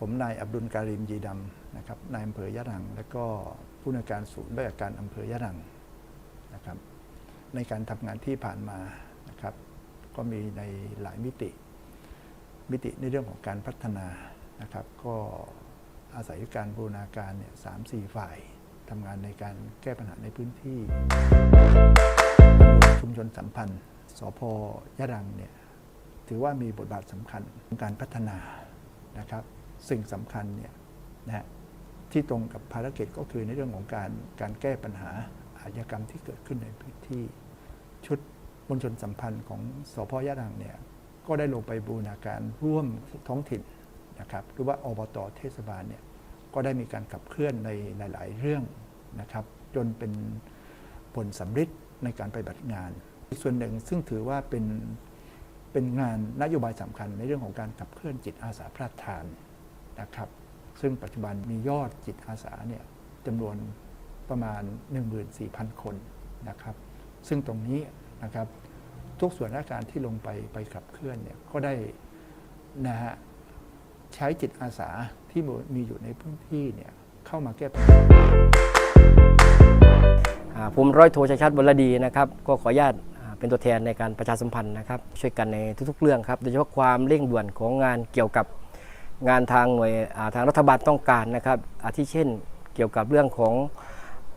ผมนายอับดุลการิมยีดำนะครับนายอำเภอยะรัง และก็ผู้นวยการศูนย์ราชการอำเภอยะรังนะครับ ในการทำงานที่ผ่านมานะครับ ก็มีในหลายมิติ มิติในเรื่องของการพัฒนานะครับ ก็อาศัยการบูรณาการเนี่ยสามสี่ฝ่ายทำงานในการแก้ปัญหาในพื้นที่ชุมชนสัมพันธ์สพยะรังเนี่ยถือว่ามีบทบาทสำคัญในการพัฒนานะครับ สิ่งสำคัญเนี่ยนะฮะที่ตรงกับภารกิจก็คือในเรื่องของการการแก้ปัญหาอาชญากรรมที่เกิดขึ้นในพื้นที่ ชุดมวลชนสัมพันธ์ของสพยะรังเนี่ยก็ได้ลงไปบูรณาการร่วมท้องถิ่นนะครับหรือว่าอบตเทศบาลเนี่ยก็ได้มีการขับเคลื่อนในหลาย ๆ เรื่องนะครับ จนเป็นผลสำฤทธิ์ในการปฏิบัติงาน อีกส่วนหนึ่งซึ่งถือว่าเป็นเป็นงานนโยบายสำคัญในเรื่องของการขับเคลื่อนจิตอาสาพระทาน นะครับ ซึ่งปัจจุบันมียอดจิตอาสาเนี่ยจำนวนประมาณ 14,000 คนนะครับ ซึ่งตรงนี้นะครับทุกส่วนราชการที่ลงไปไปขับเคลื่อนเนี่ยก็ได้นะฮะใช้จิตอาสาที่มีอยู่ในพื้นที่เนี่ยเข้ามาแก้ปัญหาอ่าผมร้อยโทชัยชัดบรดีนะครับ ก็ขออนุญาตเป็นตัวแทนในการประชาสัมพันธ์นะครับ ช่วยกันในทุกๆเรื่องครับ โดยเฉพาะความเร่งด่วนของงานเกี่ยวกับ งานทางหน่วยทางรัฐบาลต้องการนะครับ อาทิเช่นเกี่ยวกับเรื่องของ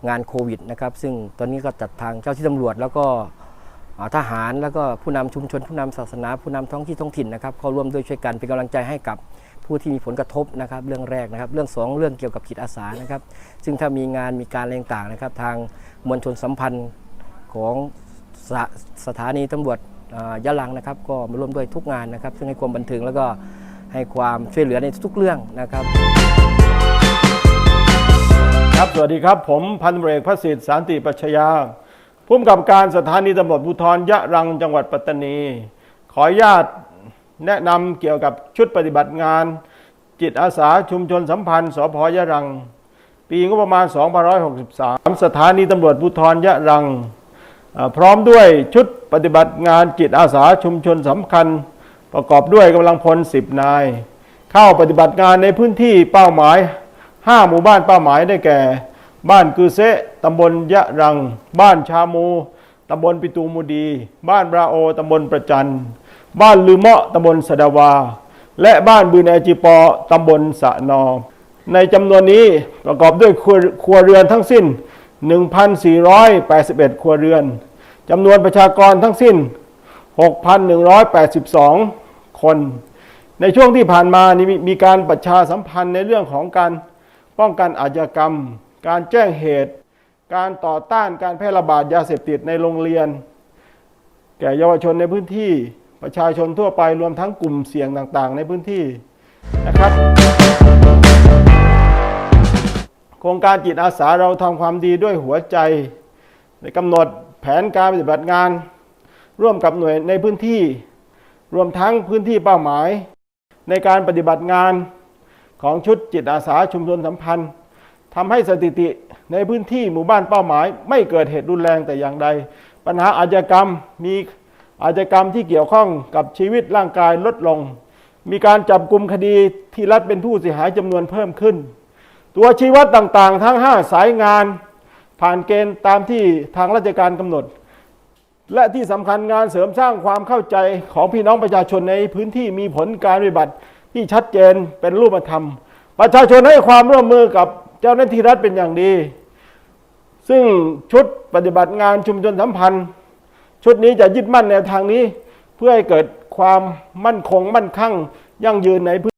งานโควิดนะครับ ซึ่งตอนนี้ก็จัดทางเจ้าที่ตำรวจ แล้วก็ทหารแล้วก็ผู้นำชุมชน ผู้นำศาสนา ผู้นำท้องที่ท้องถิ่นนะครับเข้าร่วมด้วยช่วยกันเป็นกำลังใจให้กับผู้ที่มีผลกระทบนะครับ เรื่องแรกนะครับ เรื่องสองเรื่องเกี่ยวกับจิตอาสานะครับ ซึ่งถ้ามีงานมีการอะไรต่างๆนะครับ ทางมวลชนสัมพันธ์ของสถสถานีตำรวจยะลังนะครับ ก็มาร่วมด้วยทุกงานนะครับ ซึ่งให้ความบันเทิงแล้วก็ ให้ความช่วยเหลือในทุกเรื่องนะครับครับสวัสดีครับ ผมพันตำรวจเอกพระสิทธิ์สันติปัชยาผู้กำกับการสถานีตำรวจภูธรยะรังจังหวัดปัตตานี ขออนุญาตแนะนำเกี่ยวกับชุดปฏิบัติงาน จิตอาสาชุมชนสัมพันธ์สพยะรัง ปีงบประมาณ 2563 สถานีตำรวจภูธรยะรัง พร้อมด้วยชุดปฏิบัติงานจิตอาสาชุมชนสำคัญ ประกอบด้วยกำลังพล 10 นาย เข้าปฏิบัติงานในพื้นที่เป้าหมาย 5 หมู่บ้านเป้าหมายได้แก่ บ้านกือเซะตำบลยะรัง บ้านชามูตำบลปิตูมูดี บ้านบราโอตำบลประจัน บ้านลือเมาะตำบลสดาวา และบ้านบืนแอจิปอตำบลสะนอในจำนวนนี้ประกอบด้วยครัวเรือนทั้งสิ้น 1,481 ครัวเรือนจำนวนประชากรทั้งสิ้น 6,182 คน ในช่วงที่ผ่านมานี่มีมีการประชาสัมพันธ์ในเรื่องของการป้องกันอาชญากรรม การแจ้งเหตุ การต่อต้านการแพร่ระบาดยาเสพติดในโรงเรียน แก่เยาวชนในพื้นที่ประชาชนทั่วไปรวมทั้งกลุ่มเสี่ยงต่างๆ ในพื้นที่นะครับ โครงการจิตอาสาเราทำความดีด้วยหัวใจในกำหนดแผนการปฏิบัติงาน ร่วมกับหน่วยในพื้นที่ รวมทั้งพื้นที่เป้าหมาย ในการปฏิบัติงานของชุดจิตอาสาชุมชนสัมพันธ์ทำให้สถิติในพื้นที่หมู่บ้านเป้าหมาย ไม่เกิดเหตุรุนแรงแต่อย่างใด ปัญหาอาชญากรรมมีอาชญากรรมที่เกี่ยวข้องกับชีวิตร่างกายลดลง มีการจับกลุ่มคดีที่รัฐเป็นผู้เสียหายจำนวนเพิ่มขึ้น ตัวชี้วัดต่างๆ ทั้ง 5 สายงาน ผ่านเกณฑ์ตามที่ทางราชการกำหนด และที่สำคัญงานเสริมสร้างความเข้าใจของพี่น้องประชาชนในพื้นที่มีผลการปฏิบัติที่ชัดเจนเป็นรูปธรรม ประชาชนให้ความร่วมมือกับเจ้าหน้าที่รัฐเป็นอย่างดี ซึ่งชุดปฏิบัติงานชุมชนสัมพันธ์ ชุดนี้จะยึดมั่นแนวทางนี้ เพื่อให้เกิดความมั่นคงมั่นคั่งยั่งยืนในพื้น